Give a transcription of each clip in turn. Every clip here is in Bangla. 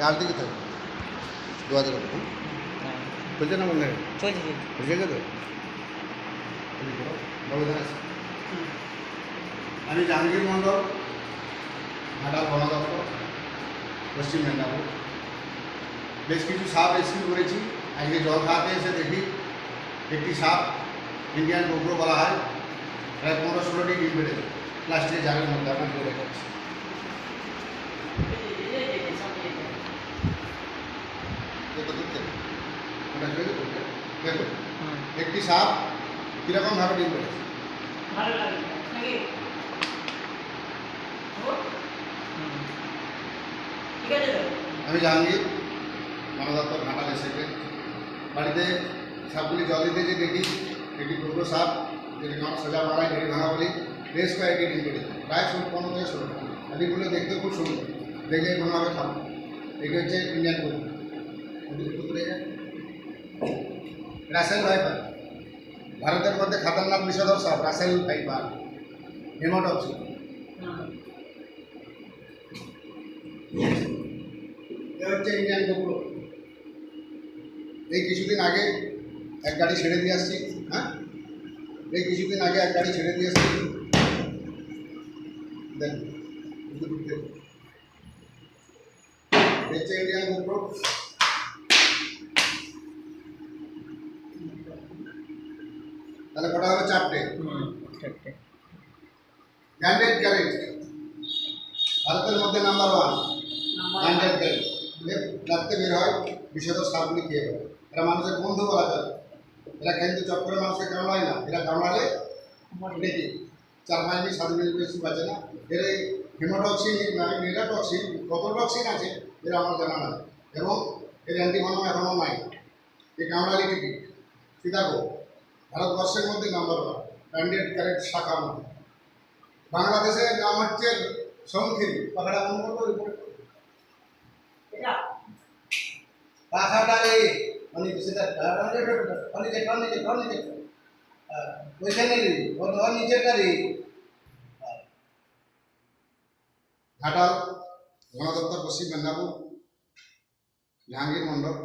চার দিকে থাকে দু হাজার টাকা খুলছে না বন্ধ চলছে চলছে খুলছে তো বাবু দাঁড়া আমি জাহাঙ্গীর মণ্ডল ঘাটাল বন দপ্তর পশ্চিম মেদিনীপুর বেশ কিছু সাপ রেস্কিউ করেছি আজকে জল খাওয়াতে এসে দেখি একটি সাপ ইন্ডিয়ান গোবর বলা হয় প্রায় পনেরো ষোলোটি ডিম বেড়েছে প্লাস্টিকের জারের মধ্যে আপনার করে যাচ্ছে জলে করবে দেখুন একটি সাপ কীরকম ভাবে ডিম পেড়েছে? ভালো লাগে আমি জাহাঙ্গীর বন দপ্তর ঘাটাল এসেছে বাড়িতে সাপগুলি জল দিতে যে দেখি একটি টুকরো সাপ যেটি সোজা মারায় ঘেরি ভাঙা বলি বেশ কয়েকটি ডিম পেড়েছে। প্রায় পনেরো থেকে ষোলো ডিমগুলো দেখতে খুব সুন্দর। দেখে কোনোভাবে খাব এটি হচ্ছে ইন্ডিয়ান কুকুর কুকুরে রাসেল ভাইপার ভারতের মধ্যে খাতারনাক বিষধর সাপ রাসেল ভাইপার হেমাটপসি হুম এ হচ্ছে ইন্ডিয়ান কুকুর এই কিছুদিন আগে এক গাড়ি ছেড়ে দিয়ে আসছি হ্যাঁ? এই কিছুদিন আগে এক গাড়ি ছেড়ে দিয়ে আসছি। একটু হচ্ছে ইন্ডিয়ান কুকুর কটা হবে চারটে। ঠিক ক্যারেট ভারতের মধ্যে নাম্বার ওয়ান ব্যান্ডেড ক্যারেট রাত্রে বের হয় বিষধর সাপগুলি খেয়ে ফেলে এরা মানুষের বন্ধু বলা যায়। এরা কিন্তু চট করে মানুষকে কামড়ায় না। এরা কামড়ালে দেখি চার পাঁচ মিনিট সাত মিনিট বেশি বাঁচে না। এর এই হেমোটক্সিন নিরাটক্সিন কত টক্সিন আছে এরা আমার জানা নাই। এবং এর অ্যান্টিভনম এখনও নাই। এই কামড়ালি টিকিট সীতাকো ভারতবর্ষের মধ্যে নাম্বার ওয়ান ব্যান্ডেড ক্যারেট শাখা মধ্যে। বাংলাদেশের নাম হচ্ছে সংখিল পাখাটা বন্ধ করব রিপোর্ট এটা? পাখাটা রে মানে সেটা অনেক অনেক অনেক ওইখানে নিচেটা রে ঘাটাল বন দপ্তর পশ্চিম মেদিনীপুর জাহাঙ্গীর মণ্ডল।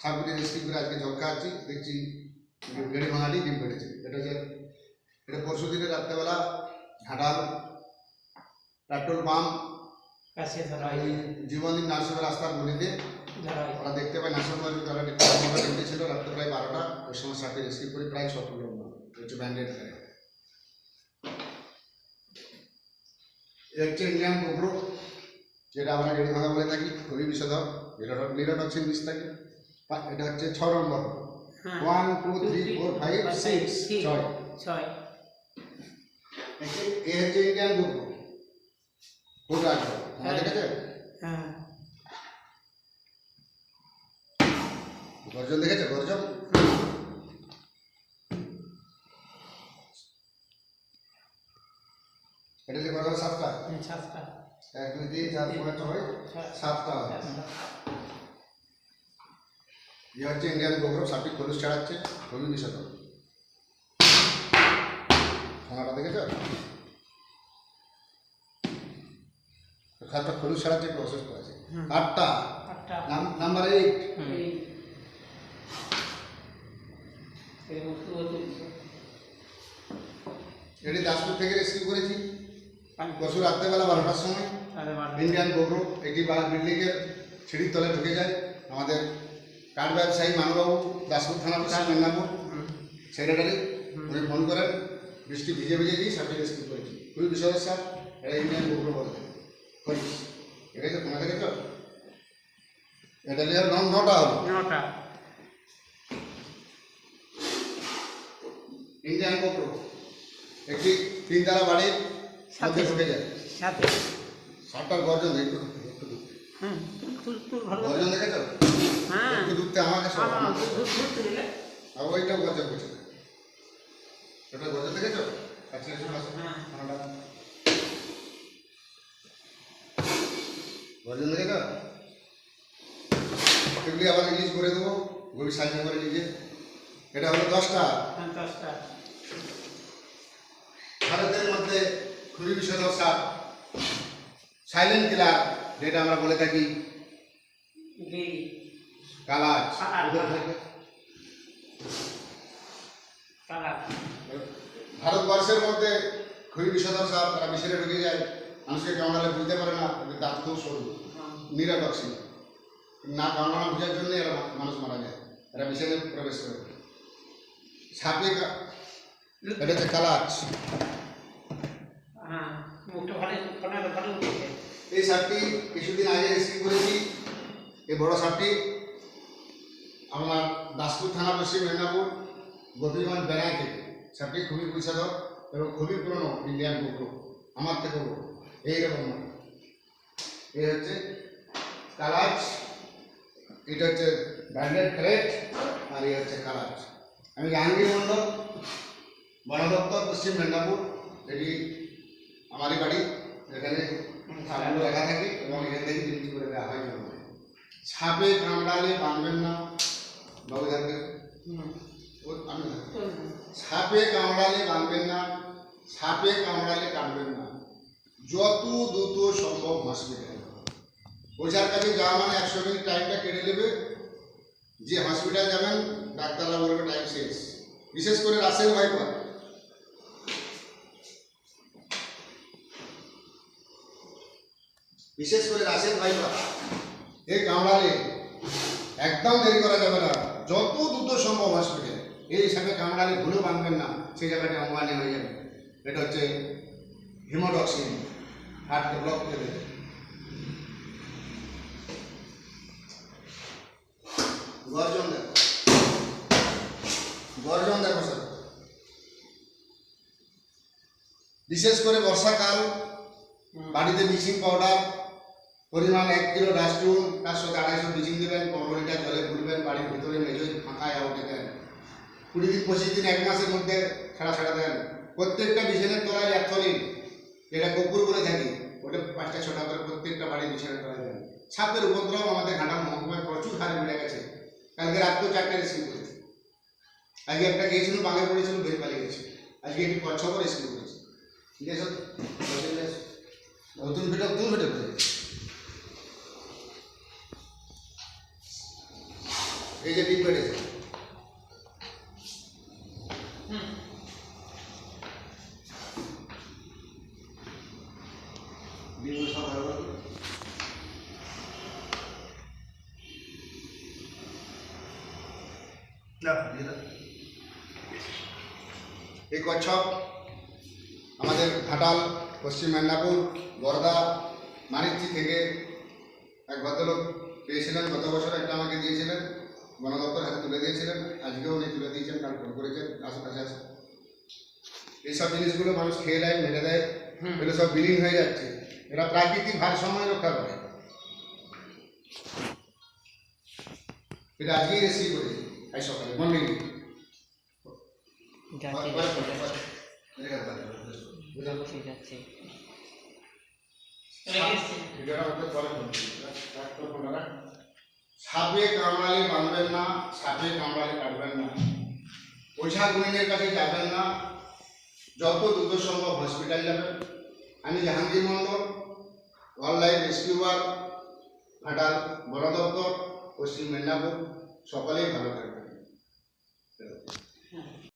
সাবগুলি রেস্কিউ করে আজকে জল খাওয়াচ্ছি দেখছি বেড়ে ভাঙালি ডিম পেড়েছে এটা হচ্ছে এটা পরশু দিনে রাত্রেবেলা ঘাটাল পেট্রোল পাম্প জীবনদিন নার্সিং রাস্তার গলিতে হয় ওরা দেখতে পায় নার্সিংহোমের তারা দেখতে ছিল রাত্রে প্রায় বারোটা। ওই সময় সাপে রেস্কিউ করে প্রায় ছ কিলো হচ্ছে ব্যান্ডেড করে হচ্ছে ইন্ডিয়ান কোবরো যেটা আমরা গেড়ি ভাঙা বলে থাকি খুবই বিষধর নিরাটক্সিন বিষ থাকে এটা হচ্ছে ছ নম্বর। হ্যাঁ one two three four five six ছয়। ছয়। এ হচ্ছে ইন্ডিয়ান কোবরো কোটা আছে হ্যাঁ। দেখেছে হ্যাঁ। গর্জন দেখেছে? গর্জন? এটা যে করা সাতটা? হুম, সাতটা। এক দুই তিন চার পাঁচ ছয়। সাতটা। ইয়ে হচ্ছে ইন্ডিয়ান গোবর সাপটি খলুস ছাড়াচ্ছে খুবই বিষয় খানাটা দেখেছ খাতটা খলুস ছাড়াচ্ছে প্রসেস করেছে আটটা নাম্বার এইট এটি দাসপুর থেকে রেস্কিউ করেছি পশু রাত্রেবেলা বারোটার সময় ইন্ডিয়ান গোবর একটি বিল্ডিংয়ের সিঁড়ির তলে ঢুকে যায় আমাদের কাঠ ব্যবসায়ী মানবাবু দাসপুর থানা পশ্চিম মেদিনীপুর সেক্রেটারি। উনি ফোন করেন বৃষ্টি ভিজে ভিজে গিয়ে সাপটি রেস্কিউ করেছি। খুবই বিষয় স্যার এটা ইন্ডিয়ান গোবর বলে। করিস। এটা তো তোমাকে দেখো এটা নিয়ে নন নটা হলো। নটা। ইন্ডিয়ান গোবর একটি তিনতলা বাড়ির সাথে। ঢুকে যায়। সাথে। সাপটার গর্জন একটু একটু ভালো গর্জন দেখেছ? হ্যাঁ। দূরতে আমাকে সব আর ওইটা গর্জন করছে ওটা গর্জন দেখেছ? আসো হ্যাঁ। গর্জন দেখেছ? এগুলি আবার রিলিজ করে দেবো। গভীর সাইজ করে নিজে এটা হলো দশটা। হ্যাঁ দশটা। ভারতের মধ্যে খুবই সাপ সাইলেন্ট কিলার যেটা আমরা বলে থাকি কালাজ ভারতবর্ষের মধ্যে খুবই বিষধর সাপ তারা বিষে ঢুকে যায়। মানুষকে কামড়ালে বুঝতে পারে না দাঁত খুব সরু। নিরাটক্সিন না কামড়ানো বোঝার জন্য এরা মানুষ মারা যায়। এরা বিষে প্রবেশ করে। সাপে এটা হচ্ছে কালাজ হ্যাঁ এই সাপটি কিছুদিন আগে রেস্কিউ করেছি। এই বড় সাপটি আপনার দাসপুর থানা পশ্চিম মেদিনীপুর গোপীগঞ্জ বেড়ায় থেকে। সাপটি খুবই পয়সাধর এবং খুবই পুরনো ইন্ডিয়ান কুকুর আমার থেকে এইরকম এই হচ্ছে কালাজ এটা হচ্ছে ব্র্যান্ডেড ক্রেট, আর এই হচ্ছে কালাজ আমি জাহাঙ্গীর মণ্ডল, বন দপ্তর পশ্চিম মেদিনীপুর, এটি আমারই বাড়ি, এখানে সাপগুলো রাখা থাকে এবং এখান থেকে জিনিস করে দেওয়া হয় জঙ্গলে সাপে কামড়ালে বাঁধবেন না। বাবু থাকবে আমি সাপে কামড়ালে বাঁধবেন না। সাপে কামড়ালে কাটবেন না। যত দ্রুত সম্ভব হসপিটাল ওঝার কাছে যাওয়া মানে একশো মিনিট টাইমটা কেটে নেবে। যে হসপিটাল যাবেন ডাক্তাররা বলবে টাইম শেষ। বিশেষ করে রাসেল ভাইপার। বিশেষ করে রাসেল ভাইপার এই কামড়ালে একদম দেরি করা যাবে না। যত দ্রুত সম্ভব হসপিটাল এই হিসাবে কামড়ালে ভুলেও বাঁধবেন না সেই জায়গাটা অঙ্গানি হয়ে যাবে। এটা হচ্ছে হিমোডক্সিন হার্টকে ব্লক করে দেবে। গর্জন দেখো। গর্জন দেখো স্যার। বিশেষ করে বর্ষাকাল বাড়িতে ব্লিচিং পাউডার পরিমাণ এক কিলো ডাস্টুন তার সাথে আড়াইশো ব্লিচিং দেবেন পনেরো লিটার জলে ভুলবেন বাড়ির ভিতরে মেজোই ফাঁকায় আউটে দেন। কুড়ি দিন, পঁচিশ দিন, এক মাসের মধ্যে ছাড়া ছাড়া দেন। প্রত্যেকটা বিছানের তলায় ল্যাপথলিন যেটা কুকুর বলে থাকি, ওটা পাঁচটা, ছটা করে প্রত্যেকটা বাড়ির বিছানের তলায় দেন। সাপের উপদ্রব আমাদের ঘাটা মহকুমায় প্রচুর হারে বেড়ে গেছে। কালকে রাত্রেও চারটে রেস্কিউ করেছে। আজকে একটা গিয়েছিল বাঘে পড়েছিল বের পালিয়ে গেছে। আজকে একটি ছবার রেস্কিউ করেছে। ঠিক আছে? নতুন ভিডিও নতুন ভিডিও করে এই যে দিয়ে দাও। এই কচ্ছপ, আমাদের ঘাটাল, পশ্চিম মেদিনীপুর, বর্দা, মানিকচি থেকে এক ভদ্রলোক পেয়েছিলেন, গত বছর একটা আমাকে হাতে তুলে দিয়েছিলেন আজকেও উনি তুলে দিয়েছেন কারণ ফোন করেছেন আশেপাশে আছে। এইসব জিনিসগুলো মানুষ খেয়ে দেয় মেরে দেয় এগুলো সব বিলীন হয়ে যাচ্ছে। এরা প্রাকৃতিক ভারসাম্য রক্ষা করে। এটা আজকেই রেসিপি করেছি আজ সকালে মর্নিং যাচ্ছে যাচ্ছে। যাচ্ছে সাপে কামড়ালে বাঁধবেন না, সাপে কামড়ালে কাটবেন না। ওঝা গুণিনের কাছে যাবেন না। যত দ্রুত সম্ভব হসপিটাল যাবেন। আমি জাহাঙ্গীর মণ্ডল অনলাইন রেস্কিউয়ার ঘাটাল বন দপ্তর পশ্চিম মেদিনীপুর। সকলেই ভালো থাকবেন।